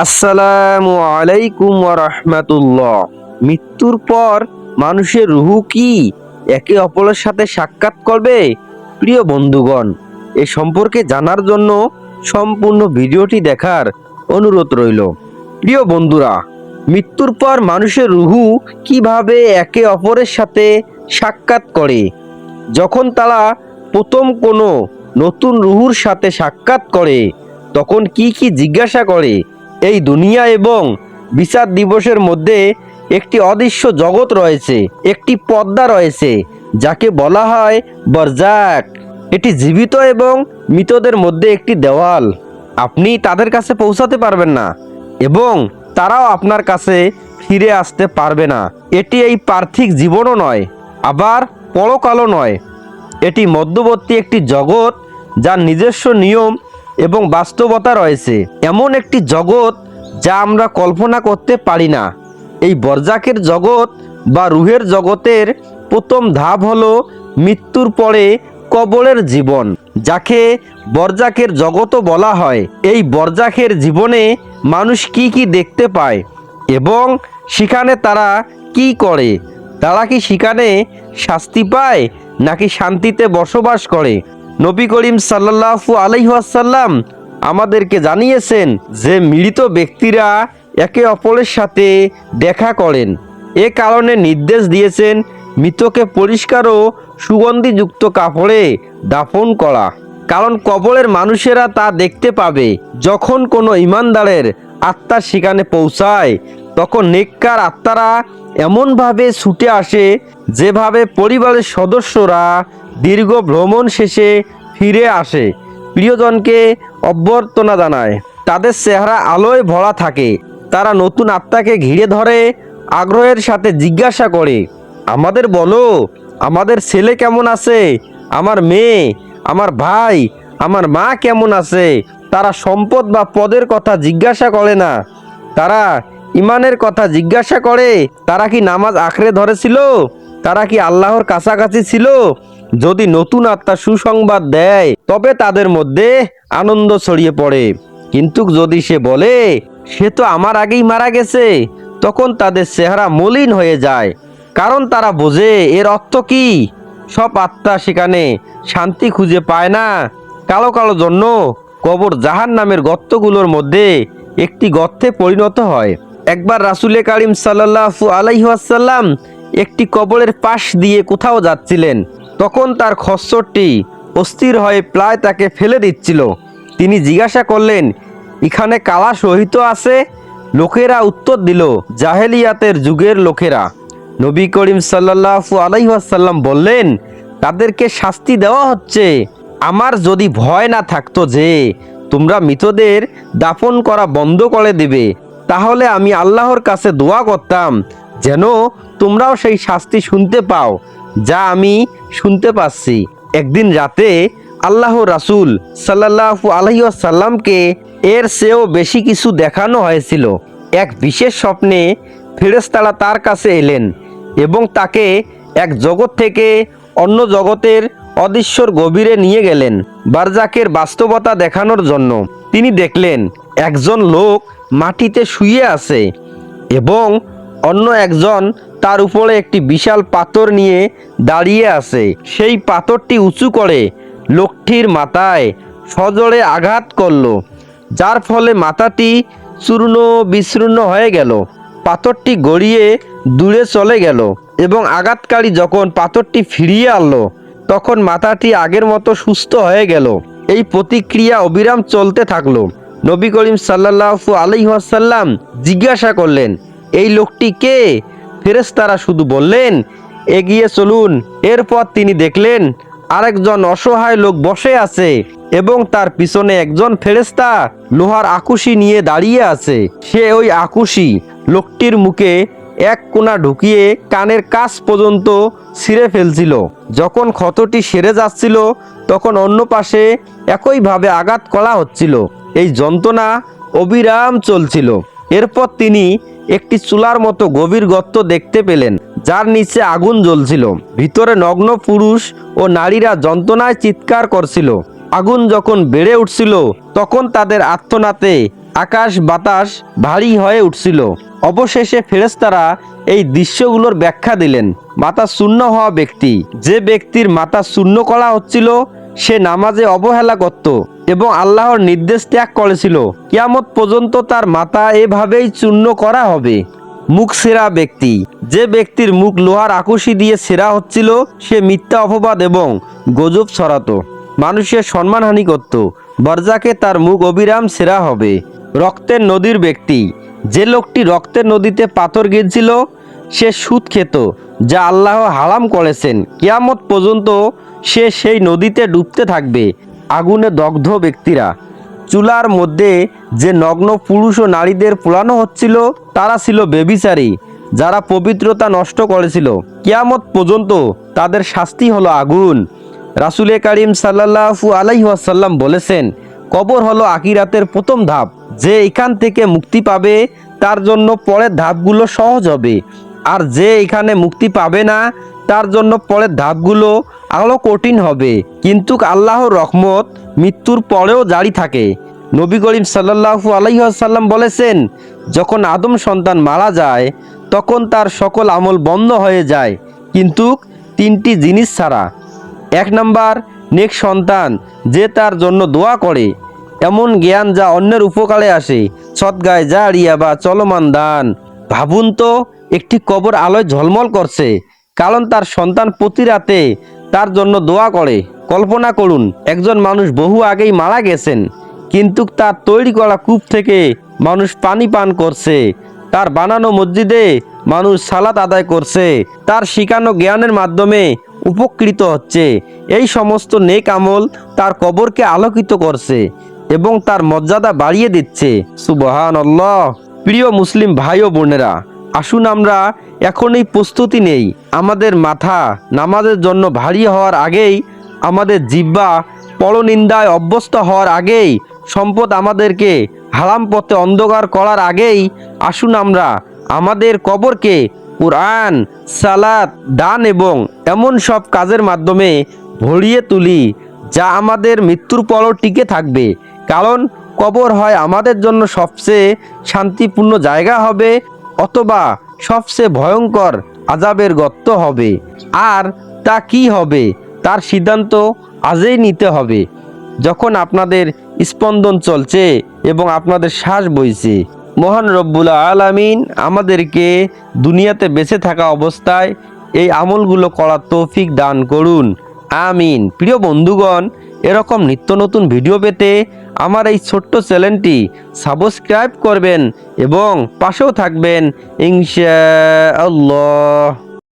আসসালামু আলাইকুম রহমাতুল্লাহ। মৃত্যুর পর মানুষের রুহু কি? একে অপরের সাথে সাক্ষাৎ করবে? প্রিয় বন্ধুগণ, এ সম্পর্কে জানার জন্য সম্পূর্ণ ভিডিওটি দেখার অনুরোধ রইল। প্রিয় বন্ধুরা, মৃত্যুর পর মানুষের রুহু কীভাবে একে অপরের সাথে সাক্ষাৎ করে? যখন তারা প্রথম কোনো নতুন রুহুর সাথে সাক্ষাৎ করে, তখন কি কি জিজ্ঞাসা করে? এই দুনিয়া এবং বিচার দিবসের মধ্যে একটি অদৃশ্য জগৎ রয়েছে, একটি পদ্মা রয়েছে, যাকে বলা হয় বরজাক এটি জীবিত এবং মৃতদের মধ্যে একটি দেওয়াল। আপনি তাদের কাছে পৌঁছাতে পারবেন না এবং তারাও আপনার কাছে ফিরে আসতে পারবে না। এটি এই পার্থিক জীবনও নয়, আবার পরকালও নয়। এটি মধ্যবর্তী একটি জগৎ, যার নিজস্ব নিয়ম এবং বাস্তবতা রয়েছে। এমন একটি জগৎ যা আমরা কল্পনা করতে পারি না। এই বরজাকের জগৎ বা রুহের জগতের প্রথম ধাপ হলো মৃত্যুর পরে কবরের জীবন, যাকে বরজাকের জগতও বলা হয়। এই বরজাকের জীবনে মানুষ কি কি দেখতে পায় এবং সেখানে তারা কি করে? তারা কি সেখানে শাস্তি পায় নাকি শান্তিতে বসবাস করে? নবী করিম সাল্লাহু আলাইহাসাল্লাম আমাদেরকে জানিয়েছেন যে মৃত ব্যক্তিরা একে অপরের সাথে দেখা করেন। এ কারণে নির্দেশ দিয়েছেন মৃতকে পরিষ্কার ও সুগন্ধিযুক্ত কাপড়ে দাফন করা। কারণ কবরের মানুষেরা তা দেখতে পাবে। যখন কোনো ইমানদারের আত্মা সেখানে পৌঁছায়, তখন নেককার আত্মারা এমনভাবে ছুটে আসে যেভাবে পরিবারের সদস্যরা দীর্ঘ ভ্রমণ শেষে ফিরে আসে। প্রিয়জনকে অভ্যর্থনা জানায়। তাদের চেহারা আলোয় ভরা থাকে। তারা নতুন আত্মাকে ঘিরে ধরে, আগ্রহের সাথে জিজ্ঞাসা করে, আমাদের বলো, আমাদের ছেলে কেমন আছে? আমার মেয়ে, আমার ভাই, আমার মা কেমন আছে? তারা সম্পদ বা পদের কথা জিজ্ঞাসা করে না। তারা ইমানের কথা জিজ্ঞাসা করে, তারা কি নামাজ আঁকড়ে ধরেছিল? তারা কি আল্লাহর কাছাকাছি ছিল? যদি নতুন আত্মা সুসংবাদ দেয়, তবে তাদের মধ্যে আনন্দ ছড়িয়ে পড়ে। কিন্তু যদি সে বলে, সে তো আমার আগেই মারা গেছে, তখন তাদের চেহারা মলিন হয়ে যায়, কারণ তারা বোঝে এর অর্থ কি? সব আত্মা সেখানে শান্তি খুঁজে পায় না। কালো কালো জন্য কবর জাহান নামের গর্তগুলোর মধ্যে একটি গর্তে পরিণত হয়। একবার রাসুলে কারিম সাল্লাহু আলাইহাসাল্লাম একটি কবরের পাশ দিয়ে কোথাও যাচ্ছিলেন। তখন তার খচ্চরটি অস্থির হয়ে প্রায় তাকে ফেলে দিচ্ছিল। তিনি জিজ্ঞাসা করলেন, এখানে কালা সহিত আছে? লোকেরা উত্তর দিল, জাহেলিয়াতের যুগের লোকেরা। নবী করিম সাল্লাহু আলাইহাসাল্লাম বললেন, তাদেরকে শাস্তি দেওয়া হচ্ছে। আমার যদি ভয় না থাকতো যে তোমরা মৃতদের দাফন করা বন্ধ করে দেবে, তাহলে আমি আল্লাহর কাছে দোয়া করতাম, যেন তোমরাও সেই শাস্তি শুনতে পাও। যা আমি শুনতে পাচ্ছি। একদিন রাতে আল্লাহ রাসুল সাল্লাহু আলহিসাল্লামকে এর চেয়েও বেশি কিছু দেখানো হয়েছিল। এক বিশেষ স্বপ্নে ফেরেশতারা তার কাছে এলেন এবং তাকে এক জগৎ থেকে অন্য জগতের অদৃশ্যর গভীরে নিয়ে গেলেন বারজাকের বাস্তবতা দেখানোর জন্য। তিনি দেখলেন, একজন লোক মাটিতে শুয়ে আছে এবং অন্য একজন তার উপরে একটি বিশাল পাথর নিয়ে দাঁড়িয়ে আছে। সেই পাথরটি উঁচু করে লোকটির মাথায় সজোরে আঘাত করল, যার ফলে মাথাটি চূর্ণ বিচূর্ণ হয়ে গেল। পাথরটি গড়িয়ে দূরে চলে গেল এবং আঘাতকারী যখন পাথরটি ফিরিয়ে আনলো, তখন মাথাটি আগের মতো সুস্থ হয়ে গেল। এই প্রতিক্রিয়া অবিরাম চলতে থাকল। নবী করিম সাল্লাহু আলহিহাসাল্লাম জিজ্ঞাসা করলেন এই লোকটি কে? ফেরেশতারা শুধু বললেন, এগিয়ে চলুন। এরপর তিনি দেখলেন, আরেকজন অসহায় লোক বসে আছে এবং তার পিছনে একজন ফেরেস্তা লোহার আকুশি নিয়ে দাঁড়িয়ে আছে। সে ওই আকুশি লোকটির মুখে এক কোণা ঢুকিয়ে কানের কাছ পর্যন্ত ছিঁড়ে ফেলছিল। যখন ক্ষতটি সেরে যাচ্ছিল, তখন অন্য পাশে একইভাবে আঘাত করা হচ্ছিল। এই যন্ত্রণা অবিরাম চলছিল। এরপর তিনি একটি চুলার মতো গভীর গর্ত দেখতে পেলেন, যার নিচে আগুন জ্বলছিল। ভিতরে নগ্ন পুরুষ ও নারীরা যন্ত্রণায় চিৎকার করছিল। আগুন যখন বেড়ে উঠছিল, তখন তাদের আত্মনাতে আকাশ বাতাস ভারী হয়ে উঠছিল। অবশেষে ফেরেশতারা এই দৃশ্যগুলোর ব্যাখ্যা দিলেন, মাথা শূন্য হওয়া ব্যক্তি। যে ব্যক্তির মাথা শূন্য করা হচ্ছিল সে নামাজে অবহেলা করত এবং আল্লাহর নির্দেশ ত্যাগ করেছিল। কিয়ামত পর্যন্ত তার মাথা এভাবেই চূর্ণ করা হবে। মুখ সেরা ব্যক্তি। যে ব্যক্তির মুখ লোহার আকুশি দিয়ে সেরা হচ্ছিল, সে মিথ্যা অপবাদ এবং গজব ছড়াতো। মানুষের সম্মানহানি করত। বরজাকে তার মুখ অবিরাম সেরা হবে। রক্তের নদীর ব্যক্তি। যে লোকটি রক্তের নদীতে পাথর গিয়েছিল সে সুদ খেত, যা আল্লাহ হারাম করেছেন। কিয়ামত পর্যন্ত সে সেই নদীতে ডুবতে থাকবে। আগুনে দগ্ধ ব্যক্তিরা। চুলার মধ্যে যে নগ্ন পুরুষ ও নারীদের পোড়ানো হচ্ছিল, তারা ছিল বেবিচারী, যারা পবিত্রতা নষ্ট করেছিল। কিয়ামত পর্যন্ত তাদের শাস্তি হলো আগুন। রাসুলে কারিম সাল্লাহু আলাইহাসাল্লাম বলেছেন, কবর হলো আকিরাতের প্রথম ধাপ। যে এখান থেকে মুক্তি পাবে, তার জন্য পরের ধাপগুলো সহজ হবে। আর যে এখানে মুক্তি পাবে না, তার জন্য পরের ধাপগুলো আরও কঠিন হবে। কিন্তু আল্লাহর রহমত মৃত্যুর পরেও জারি থাকে। নবী করিম সাল্লাহু আলাইসাল্লাম বলেছেন, যখন আদম সন্তান মারা যায়, তখন তার সকল আমল বন্ধ হয়ে যায়। কিন্তু তিনটি জিনিস ছাড়া। এক নাম্বার, নেক সন্তান, যে তার জন্য দোয়া করে। এমন জ্ঞান যা অন্যের উপকারে আসে। সৎগায় জারিয়া বা চলমান দান। ভাবুন তো একটি কবর আলোয় ঝলমল করছে, কারণ তার সন্তান প্রতি রাতে তার জন্য দোয়া করে। কল্পনা করুন, একজন মানুষ বহু আগেই মারা গেছেন, কিন্তু তার তৈরি করা কূপ থেকে মানুষ পানি পান করছে, তার বানানো মসজিদে মানুষ সালাত আদায় করছে, তার শিখানো জ্ঞানের মাধ্যমে উপকৃত হচ্ছে। এই সমস্ত নেক আমল তার কবরকে আলোকিত করছে এবং তার মর্যাদা বাড়িয়ে দিচ্ছে। সুবহান প্রিয় মুসলিম ভাই ও বোনেরা আসুন আমরা এখনই প্রস্তুতি নেই। আমাদের মাথা নামাজের জন্য ভারী হওয়ার আগেই, আমাদের জিব্বা পরনিন্দায় অভ্যস্ত হওয়ার আগেই, সম্পদ আমাদেরকে হারাম পথে অন্ধকার করার আগেই, আসুন আমরা আমাদের কবরকে কোরআন সালাদ দান এবং এমন সব কাজের মাধ্যমে ভরিয়ে তুলি, যা আমাদের মৃত্যুর পরও টিকে থাকবে। কারণ কবর হয় আমাদের জন্য সবচেয়ে শান্তিপূর্ণ জায়গা হবে অথবা সবচেয়ে ভয়ঙ্কর আজাবের গর্ত হবে। আর তা কি হবে? তার সিদ্ধান্ত আজই নিতে হবে। যখন আপনাদের স্পন্দন চলছে এবং আপনাদের শ্বাস বইছে, মহান রব্বুল আলামিন আমাদেরকে দুনিয়াতে বেঁচে থাকা অবস্থায় এই আমলগুলো করার তৌফিক দান করুন। আমিন। প্রিয় বন্ধুগণ এরকম নিত্য নতুন ভিডিও পেতে আমার এই ছোট্ট চ্যানেলটি সাবস্ক্রাইব করবেন এবং পাশেও থাকবেন, ইনশাআল্লাহ।